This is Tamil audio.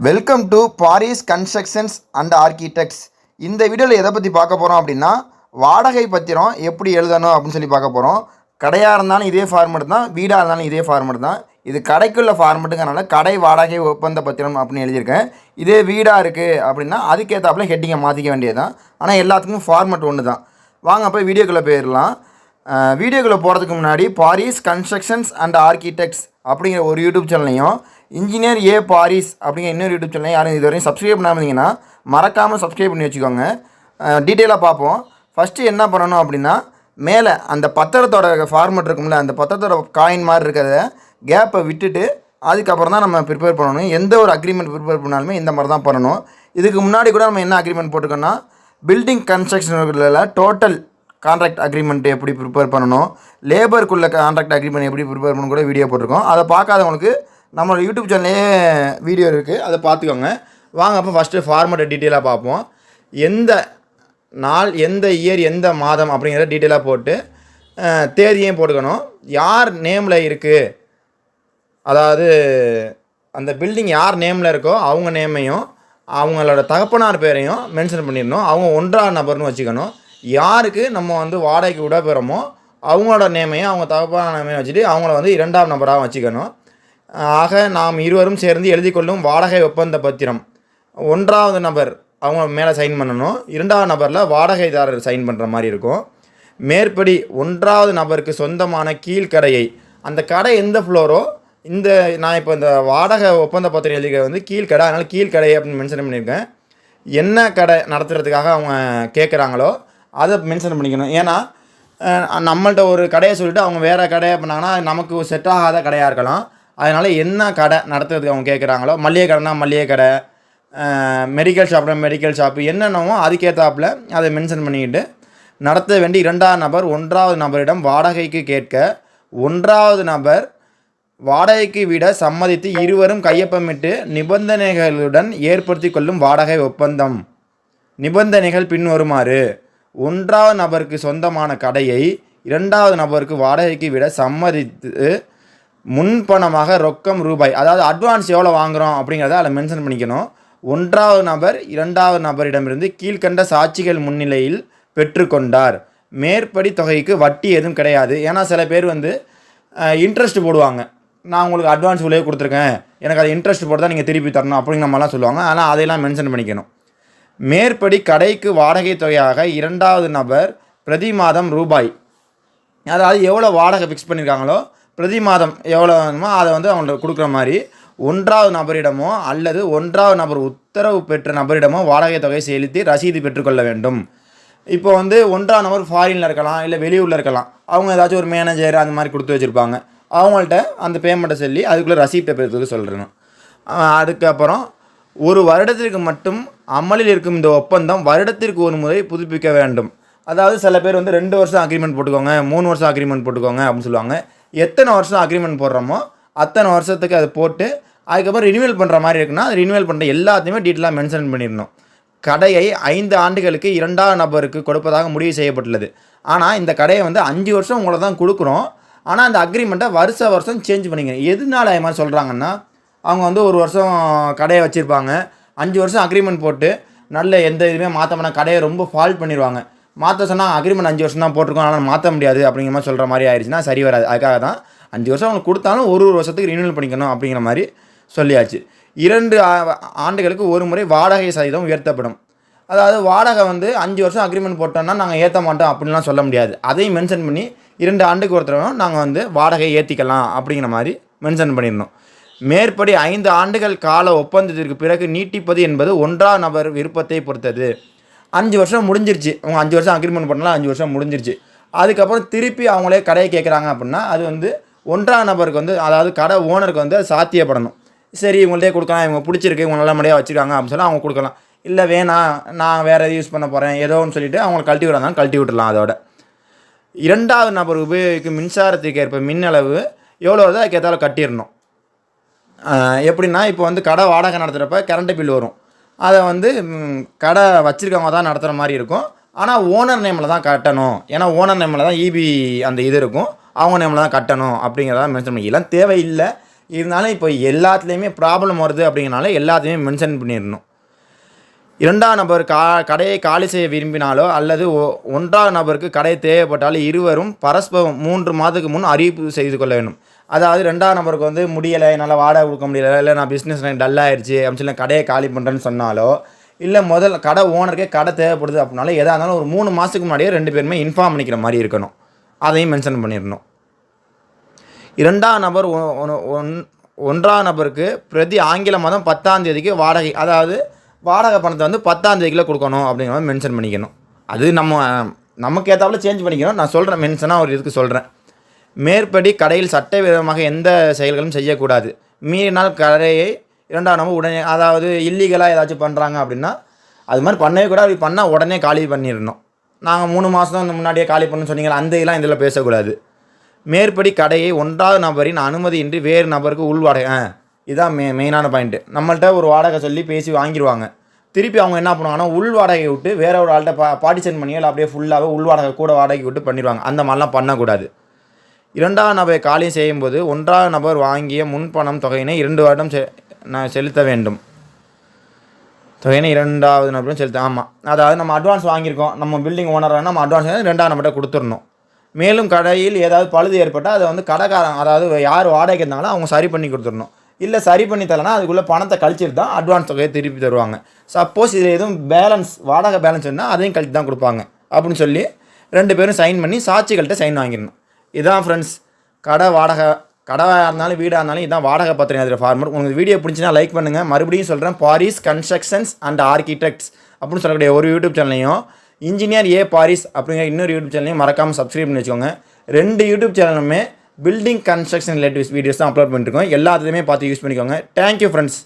Welcome to Paris constructions and architects இந்த வீடியோவில் எதை பற்றி பார்க்க போகிறோம் அப்படின்னா வாடகை பத்திரம் எப்படி எழுதணும் அப்படின்னு சொல்லி பார்க்க போகிறோம் கடையாக இருந்தாலும் இதே ஃபார்மெட் தான் வீடாக இருந்தாலும் இதே ஃபார்மெட் தான். இது கடைக்குள்ள ஃபார்மெட்டுங்கிறனால கடை வாடகை ஒப்பந்த பத்திரம் அப்படின்னு எழுதியிருக்கேன். இதே வீடாக இருக்குது அப்படின்னா அதுக்கேற்றாப்புல ஹெட்டிங்கை மாற்றிக்க வேண்டியது தான் ஆனால் எல்லாத்துக்கும் ஃபார்மெட் ஒன்று தான் வாங்க அப்போ வீடியோக்குள்ளே போயிடலாம் வீடியோக்குள்ளே போகிறதுக்கு முன்னாடி பாரிஸ் கன்ஸ்ட்ரக்ஷன்ஸ் அண்ட் ஆர்கிடெக்ட்ஸ் அப்படிங்கிற ஒரு யூடியூப் சேனலையும் இன்ஜினியர் ஏ பாரிஸ் அப்படிங்கிற இன்னொரு யூடியூப் சேனல் யாரும் இதுவரையும் சப்ஸ்கிரைப் பண்ணாம மறக்காமல் சப்ஸ்கிரைப் பண்ணி வச்சுக்கோங்க. டீட்டெயிலாக பார்ப்போம். ஃபஸ்ட்டு என்ன பண்ணணும் அப்படின்னா மேலே அந்த பத்திரத்தோட ஃபார்மெட் இருக்கும்ல அந்த பத்திரத்தோட காயின் மாதிரி இருக்கிறத கேப்பை விட்டுட்டு அதுக்கப்புறம் தான் நம்ம ப்ரிப்பேர் பண்ணணும். எந்த ஒரு அக்ரிமெண்ட் ப்ரிப்பேர் பண்ணாலுமே இந்த மாதிரி தான் பண்ணணும். இதுக்கு முன்னாடி கூட நம்ம என்ன அக்ரிமெண்ட் போட்டுக்கோன்னா பில்டிங் கன்ஸ்ட்ரக்ஷனில் டோட்டல் கான்ட்ராக்ட் அக்ரிமெண்ட் எப்படி ப்ரிப்பேர் பண்ணணும் லேபருக்குள்ள கான்ட்ராக்ட் அக்ரிமெண்ட் எப்படி ப்ரிப்பேர் பண்ணணும் கூட வீடியோ போட்டிருக்கோம். அதை பார்க்காதவங்களுக்கு நம்மளோட யூடியூப் சேனல்லே வீடியோ இருக்குது அதை பார்த்துக்கோங்க. வாங்க அப்போ ஃபஸ்ட்டு ஃபார்மேட்டை டீட்டெயிலாக பார்ப்போம். எந்த நாள் எந்த இயர் எந்த மாதம் அப்படிங்கிறத டீட்டெயிலாக போட்டு தேதியும் போட்டுக்கணும். யார் நேமில் இருக்குது அதாவது அந்த பில்டிங் யார் நேமில் இருக்கோ அவங்க நேமையும் அவங்களோட தகப்பனார் பேரையும் மென்ஷன் பண்ணிடணும். அவங்க ஒன்றாம் நபர்னு வச்சுக்கணும். யாருக்கு நம்ம வந்து வாடகைக்கு விட போகிறோமோ அவங்களோட நேமையும் அவங்க தகப்பனார் நேமையும் வச்சுட்டு அவங்கள வந்து இரண்டாம் நபராக வச்சுக்கணும். ஆக நாம் இருவரும் சேர்ந்து எழுதி கொள்ளும் வாடகை ஒப்பந்த பத்திரம். ஒன்றாவது நபர் அவங்க மேலே சைன் பண்ணணும். இரண்டாவது நபரில் வாடகைதாரர் சைன் பண்ணுற மாதிரி இருக்கும். மேற்படி ஒன்றாவது நபருக்கு சொந்தமான கீழ்க்கடையை அந்த கடை எந்த ஃப்ளோரோ இந்த நான் இப்போ இந்த வாடகை ஒப்பந்த பத்திரம் எழுதிக்க வந்து கீழ்க்கடை அதனால் கீழ்க்கடை அப்படின்னு மென்ஷன் பண்ணியிருக்கேன். என்ன கடை நடத்துகிறதுக்காக அவங்க கேட்குறாங்களோ அதை மென்ஷன் பண்ணிக்கணும். ஏன்னா நம்மள்ட்ட ஒரு கடையை சொல்லிட்டு அவங்க வேறு கடையை பண்ணாங்கன்னா நமக்கு செட் ஆகாத கடையாக இருக்கலாம். அதனால் என்ன கடை நடத்துறதுக்கு அவங்க கேட்குறாங்களோ மளிகை கடைனா மளிகை கடை மெடிக்கல் ஷாப்னா மெடிக்கல் ஷாப்பு என்னென்னவோ அதுக்கேற்றாப்புல அதை மென்ஷன் பண்ணிக்கிட்டு நடத்த வேண்டிய இரண்டாவது நபர் ஒன்றாவது நபரிடம் வாடகைக்கு கேட்க ஒன்றாவது நபர் வாடகைக்கு விட சம்மதித்து இருவரும் கையொப்பமிட்டு நிபந்தனைகளுடன் ஏற்படுத்தி கொள்ளும் வாடகை ஒப்பந்தம். நிபந்தனைகள் பின்வருமாறு ஒன்றாவது நபருக்கு சொந்தமான கடையை இரண்டாவது நபருக்கு வாடகைக்கு விட சம்மதித்து முன்பணமாக ரொக்கம் ரூபாய் அதாவது அட்வான்ஸ் எவ்வளோ வாங்குகிறோம் அப்படிங்கிறத அதில் மென்ஷன் பண்ணிக்கணும். ஒன்றாவது நபர் இரண்டாவது நபரிடமிருந்து கீழ்கண்ட சாட்சிகள் முன்னிலையில் பெற்றுக்கொண்டார். மேற்படி தொகைக்கு வட்டி எதுவும் கிடையாது. ஏன்னா சில பேர் வந்து இன்ட்ரெஸ்ட் போடுவாங்க. நான் உங்களுக்கு அட்வான்ஸ் உள்ளே கொடுத்துருக்கேன். எனக்கு அது இன்ட்ரெஸ்ட் போட்டு தான் நீங்கள் திருப்பி தரணும் அப்படிங்கிற மாதிரிலாம் சொல்லுவாங்க. ஆனால் அதையெல்லாம் மென்ஷன் பண்ணிக்கணும். மேற்படி கடைக்கு வாடகை தொகையாக இரண்டாவது நபர் பிரதி மாதம் ரூபாய். அதாவது எவ்வளோ வாடகை ஃபிக்ஸ் பண்ணியிருக்காங்களோ பிரதி மாதம் எவ்வளோ வேணுமோ அதை வந்து அவங்களுக்கு கொடுக்குற மாதிரி ஒன்றாவது நபரிடமோ அல்லது ஒன்றாவது நபர் உத்தரவு பெற்ற நபரிடமோ வாடகை தொகை செலுத்தி ரசீது பெற்றுக்கொள்ள வேண்டும். இப்போ வந்து ஒன்றாவது நபர் ஃபாரினில் இருக்கலாம் இல்லை வெளியூரில் இருக்கலாம். அவங்க ஏதாச்சும் ஒரு மேனேஜர் அந்த மாதிரி கொடுத்து வச்சுருப்பாங்க. அவங்கள்ட்ட அந்த பேமெண்ட்டை சொல்லி அதுக்குள்ளே ரசீப்டை பெறதுக்கு சொல்கிறணும் அதுக்கப்புறம் ஒரு வருடத்திற்கு மட்டும் அமலில் இருக்கும் இந்த ஒப்பந்தம் வருடத்திற்கு ஒரு முறை புதுப்பிக்க வேண்டும். அதாவது சில பேர் வந்து ரெண்டு வருஷம் அக்ரிமெண்ட் போட்டுக்கோங்க மூணு வருஷம் அக்ரிமெண்ட் போட்டுக்கோங்க அப்படின்னு சொல்லுவாங்க. எத்தனை வருஷம் அக்ரிமெண்ட் போடுறோமோ அத்தனை வருஷத்துக்கு அதை போட்டு அதுக்கப்புறம் ரினியூவல் பண்ணுற மாதிரி இருக்குன்னா அது ரினியூவல் பண்ணுற எல்லாத்தையுமே டீட்டெயிலாக மென்ஷன் பண்ணிடணும். கடையை ஐந்து ஆண்டுகளுக்கு இரண்டாவது நபருக்கு கொடுப்பதாக முடிவு செய்யப்பட்டுள்ளது. ஆனால் இந்த கடையை வந்து அஞ்சு வருஷம் உங்களை தான் கொடுக்குறோம். ஆனால் அந்த அக்ரிமெண்ட்டை வருஷ வருஷம் சேஞ்ச் பண்ணிக்கணும் எதனால அது மாதிரி சொல்கிறாங்கன்னா அவங்க வந்து ஒரு வருஷம் கடையை வச்சுருப்பாங்க. அஞ்சு வருஷம் அக்ரிமெண்ட் போட்டு நல்ல எந்த இதுவுமே மாற்ற கடையை ரொம்ப ஃபால்ட் பண்ணிடுவாங்க. மாற்ற சொன்னால் அக்ரிமெண்ட் அஞ்சு வருஷம் தான் போட்டிருக்கோம். ஆனால் மாற்ற முடியாது அப்படிங்கிற மாதிரி சொல்கிற மாதிரி ஆயிடுச்சுன்னா சரி வராது. அதுக்காக தான் அஞ்சு வருஷம் அவங்களுக்கு கொடுத்தாலும் ஒரு ஒரு வருஷத்துக்கு ரினியூவல் பண்ணிக்கணும் அப்படிங்கிற மாதிரி சொல்லியாச்சு. இரண்டு ஆண்டுகளுக்கு ஒரு முறை வாடகை சதவீதம் உயர்த்தப்படும். அதாவது வாடகை வந்து அஞ்சு வருஷம் அக்ரிமெண்ட் போட்டோம்னா நாங்கள் ஏற்ற மாட்டோம் அப்படின்லாம் சொல்ல முடியாது. அதையும் மென்ஷன் பண்ணி இரண்டு ஆண்டுக்கு ஒருத்தரும் நாங்கள் வந்து வாடகையை ஏற்றிக்கலாம் அப்படிங்கிற மாதிரி மென்ஷன் பண்ணியிருந்தோம். மேற்படி ஐந்து ஆண்டுகள் கால ஒப்பந்தத்திற்கு பிறகு நீட்டிப்பது என்பது ஒன்றாம் நபர் விருப்பத்தை பொறுத்தது. அஞ்சு வருஷம் முடிஞ்சிருச்சு. அவங்க அஞ்சு வருஷம் அக்ரிமெண்ட் பண்ணலாம் அஞ்சு வருஷம் முடிஞ்சிருச்சு. அதுக்கப்புறம் திருப்பி அவங்களே கடையை கேட்குறாங்க அப்படின்னா அது வந்து ஒன்றாம் நபருக்கு வந்து அதாவது கடை ஓனருக்கு வந்து சாத்தியப்படணும். சரி இவங்கள்ட்டே கொடுக்கலாம் இவங்க பிடிச்சிருக்கு இவங்க நல்ல முறையாக வச்சுருக்காங்க அப்படின்னு சொல்லி அவங்க கொடுக்கலாம். இல்லை வேணாம் நான் வேறு எது யூஸ் பண்ண போகிறேன் ஏதோ ஒன்று சொல்லிவிட்டு அவங்களை கழட்டி விடுறாங்க கழட்டி விட்டுலாம் அதோட. இரண்டாவது நபர் உபயோகிக்கும் மின்சாரத்துக்கு ஏற்ப மின் அளவு எவ்வளோ வருதோ அதுக்கேற்றாலும் கட்டிடணும். எப்படின்னா இப்போ வந்து கடை வாடகை நடத்துகிறப்ப கரண்ட்டு பில் வரும். அதை வந்து கடை வச்சுருக்கவங்க தான் நடத்துகிற மாதிரி இருக்கும். ஆனால் ஓனர் நேமில் தான் கட்டணும். ஏன்னா ஓனர் நேமில் தான் இபி அந்த இது இருக்கும். அவங்க நேமில் தான் கட்டணும் அப்படிங்கிறத மென்ஷன் பண்ணி எல்லாம் தேவையில்லை. இருந்தாலும் இப்போ எல்லாத்துலேயுமே ப்ராப்ளம் வருது அப்படிங்கிறனால எல்லாத்தையுமே மென்ஷன் பண்ணிடணும். இரண்டாம் நபர் கா கடையை காலி செய்ய விரும்பினாலோ அல்லது ஒ- ஒன்றாம் நபருக்கு கடை தேவைப்பட்டாலோ இருவரும் பரஸ்பரம் மூன்று மாதத்துக்கு முன் அறிவிப்பு செய்து கொள்ள வேண்டும். அதாவது ரெண்டாவது நபருக்கு வந்து முடியலை என்னால் வாடகை கொடுக்க முடியல இல்லை நான் பிஸ்னஸ் டல் ஆயிடுச்சு அப்படின்னு சொல்லி கடையை காலி பண்ணுறேன்னு சொன்னாலோ இல்லை முதல் கடை ஓனருக்கே கடை தேவைப்படுது அப்படின்னாலும் எதாக இருந்தாலும் ஒரு மூணு மாதத்துக்கு முன்னாடியே ரெண்டு பேருமே இன்ஃபார்ம் பண்ணிக்கிற மாதிரி இருக்கணும். அதையும் மென்ஷன் பண்ணிடணும். இரண்டாம் நபர் ஒ- ஒன்- ஒன்றாம் நபருக்கு பிரதி ஆங்கில மாதம் பத்தாம் தேதிக்கு வாடகை அதாவது வாடகை பணத்தை வந்து பத்தாம் தேதிக்குள்ள கொடுக்கணும் அப்படிங்கிற மாதிரி மென்ஷன் பண்ணிக்கணும். அது நம்ம நமக்கு ஏற்றாப்புல சேஞ்ச் பண்ணிக்கணும். நான் சொல்கிறேன் மென்ஷனாக ஒரு இதுக்கு சொல்கிறேன் மேற்படி கடையில் சட்டவிரோதமாக எந்த செயல்களும் செய்யக்கூடாது. மீறினால் கடையை இரண்டாம் நபர் உடனே அதாவது இல்லீகலாக ஏதாச்சும் பண்ணுறாங்க அப்படின்னா அது மாதிரி பண்ணவே கூட அப்படி பண்ணால் உடனே காலி பண்ணிடணும். நாங்கள் மூணு மாதம் முன்னாடியே காலி பண்ணணும்னு சொன்னீங்களா அந்த இதெல்லாம் இதில் பேசக்கூடாது. மேற்படி கடையை ஒன்றாவது நபரின் அனுமதியின்றி வேறு நபருக்கு உள்வாடகை ஆ இதான் மெ மெயினான பாயிண்ட்டு நம்மள்கிட்ட ஒரு வாடகை சொல்லி பேசி வாங்கிடுவாங்க திருப்பி அவங்க என்ன பண்ணுவாங்கன்னா உள் வாடகை விட்டு வேற ஒரு ஆள்கிட்ட பா பார்ட்டிசன் பண்ணி இல்லை அப்படியே ஃபுல்லாகவே உள் வாடகை கூட வாடகை விட்டு பண்ணிடுவாங்க அந்த மாதிரிலாம் பண்ணக்கூடாது. இரண்டாவது நபரை காலி செய்யும்போது ஒன்றாவது நபர் வாங்கிய முன்பணம் தொகையினை இரண்டு வருடம் செ நான் செலுத்த வேண்டும். தொகையினை இரண்டாவது நபரும் செலுத்த ஆமாம் அதாவது நம்ம அட்வான்ஸ் வாங்கியிருக்கோம். நம்ம பில்டிங் ஓனராக நம்ம அட்வான்ஸ் ரெண்டாவது நம்பர்கிட்ட கொடுத்துடணும். மேலும் கடையில் ஏதாவது பழுது ஏற்பட்டால் அதை வந்து கடைக்காரன் அதாவது யார் வாடகைக்கு இருந்தாலும் அவங்க சரி பண்ணி கொடுத்துடணும். இல்லை சரி பண்ணி தரலனா அதுக்குள்ளே பணத்தை கழிச்சிட்டு தான் அட்வான்ஸ் தொகையை திருப்பி தருவாங்க. சப்போஸ் இதில் எதுவும் பேலன்ஸ் வாடகை பேலன்ஸ் இருந்தால் அதையும் கழித்து தான் கொடுப்பாங்க. அப்படின்னு சொல்லி ரெண்டு பேரும் சைன் பண்ணி சாட்சிகள்கிட்ட சைன் வாங்கிடணும். இதான் ஃப்ரெண்ட்ஸ் கடை வாடகை கடையாக இருந்தாலும் வீடாக இருந்தாலும் இதான் வாடகை பத்திரம் அதில் ஃபார்மர் உங்களுக்கு வீடியோ பிடிச்சினா லைக் பண்ணுங்கள் மறுபடியும் சொல்கிறேன் பாரிஸ் கன்ஸ்ட்ரக்ஷன்ஸ் அண்ட் ஆர்கிடெக்ட்ஸ் அப்படின்னு சொல்லக்கூடிய ஒரு யூடியூப் சேனலையும் இன்ஜினியர் ஏ பாரிஸ் அப்படிங்கிற இன்னொரு யூடியூப் சேனலையும் மறக்காமல் சப்ஸ்கிரைப் பண்ணி வச்சுக்கோங்க. ரெண்டு யூடியூப் சேனலுமே பில்டிங் கன்ஸ்ட்ரக்ஷன் ரிலேட்டிவ்ஸ் வீடியோஸ் தான் அப்லோட் பண்ணிருக்கோம் எல்லாத்துலேயுமே பார்த்து யூஸ் பண்ணிக்கோங்க. Thank you friends